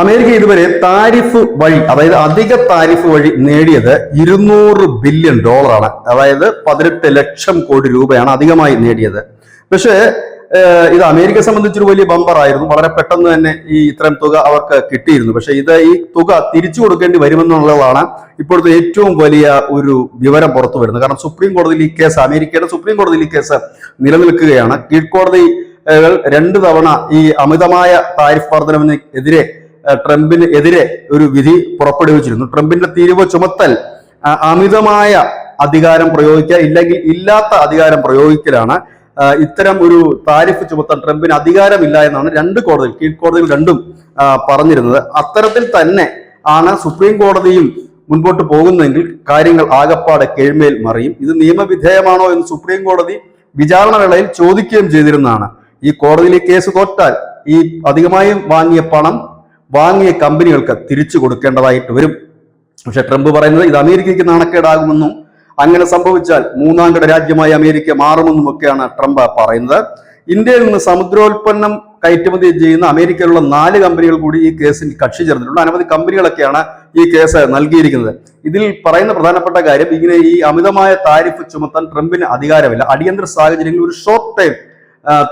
America ഇതുവരെ tariff വഴി അതായത് അധിക താരിഫ് വഴി നേടിയത് ഇരുന്നൂറ് ബില്യൺ ഡോളറാണ്. അതായത് പതിനെട്ട് ലക്ഷം കോടി രൂപയാണ് അധികമായി നേടിയത്. പക്ഷേ ഇത് അമേരിക്കയെ സംബന്ധിച്ചൊരു വലിയ ബമ്പർ ആയിരുന്നു. വളരെ പെട്ടെന്ന് തന്നെ ഈ ഇത്തരം തുക അവർക്ക് കിട്ടിയിരുന്നു. പക്ഷേ ഇത് ഈ തുക തിരിച്ചു കൊടുക്കേണ്ടി വരുമെന്നുള്ളതാണ് ഇപ്പോഴത്തെ ഏറ്റവും വലിയ ഒരു വിവരം പുറത്തു വരുന്നത്. കാരണം സുപ്രീം കോടതിയിൽ ഈ കേസ് അമേരിക്കയുടെ സുപ്രീം കോടതിയിൽ ഈ കേസ് നിലനിൽക്കുകയാണ്. കീഴ്ക്കോടതി രണ്ടു തവണ ഈ അമിതമായ താരിഫ് വർധനവിന് എതിരെ ഏഹ്, ട്രംപിന് എതിരെ ഒരു വിധി പുറപ്പെടുവിച്ചിരുന്നു. ട്രംപിന്റെ തീരുവ ചുമത്തൽ അമിതമായ അധികാരം പ്രയോഗിക്കുക ഇല്ലെങ്കിൽ ഇല്ലാത്ത അധികാരം പ്രയോഗിക്കലാണ്. ഇത്തരം ഒരു താരിഫ് ചുമത്താൻ ട്രംപിന് അധികാരമില്ല എന്നാണ് രണ്ട് കോടതികൾ കീഴ്ക്കോടതികൾ രണ്ടും പറഞ്ഞിരുന്നത്. അത്തരത്തിൽ തന്നെ ആണ് സുപ്രീം കോടതിയും മുൻപോട്ട് പോകുന്നതെങ്കിൽ കാര്യങ്ങൾ ആകപ്പാടെ കീഴ്മേൽ മറിയും. ഇത് നിയമവിധേയമാണോ എന്ന് സുപ്രീം കോടതി വിചാരണ വേളയിൽ ചോദിക്കുകയും ചെയ്തിരുന്നതാണ്. ഈ കോടതിയിലെ കേസ് തോറ്റാൽ ഈ അധികമായി വാങ്ങിയ പണം വാങ്ങിയ കമ്പനികൾക്ക് തിരിച്ചു കൊടുക്കേണ്ടതായിട്ട് വരും. പക്ഷെ ട്രംപ് പറയുന്നത് ഇത് അമേരിക്കയ്ക്ക് നാണക്കേടാകുമെന്നും അങ്ങനെ സംഭവിച്ചാൽ മൂന്നാം കിട രാജ്യമായി അമേരിക്ക മാറുമെന്നും ഒക്കെയാണ് ട്രംപ് പറയുന്നത്. ഇന്ത്യയിൽ നിന്ന് സമുദ്രോൽപ്പന്നം കയറ്റുമതി ചെയ്യുന്ന അമേരിക്കയിലുള്ള നാല് കമ്പനികൾ കൂടി ഈ കേസിൽ കക്ഷി ചേർന്നിട്ടുണ്ട്. അനവധി കമ്പനികളൊക്കെയാണ് ഈ കേസ് നൽകിയിരിക്കുന്നത്. ഇതിൽ പറയുന്ന പ്രധാനപ്പെട്ട കാര്യം ഇങ്ങനെ ഈ അമിതമായ താരിഫ് ചുമത്താൻ ട്രംപിന് അധികാരമില്ല. അടിയന്തര സാഹചര്യങ്ങളിൽ ഒരു ഷോർട്ട് ടൈം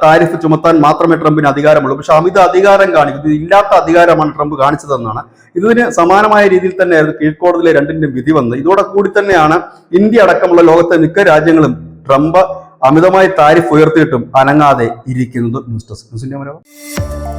താരിഫ് ചുമത്താൻ മാത്രമേ ട്രംപിന് അധികാരമുള്ളൂ. പക്ഷെ അമിത അധികാരം കാണിക്കും ഇല്ലാത്ത അധികാരമാണ് ട്രംപ് കാണിച്ചതെന്നാണ്. ഇതിന് സമാനമായ രീതിയിൽ തന്നെയായിരുന്നു കീഴ്ക്കോടതിയിലെ രണ്ടിന്റെ വിധി വന്നത്. ഇതോടെ കൂടി തന്നെയാണ് ഇന്ത്യ അടക്കമുള്ള ലോകത്തെ മിക്ക രാജ്യങ്ങളും ട്രംപ് അമിതമായി താരിഫ് ഉയർത്തിയിട്ടും അനങ്ങാതെ ഇരിക്കുന്നത്. News desk. ന്യൂസിന്റെ മലയാളം.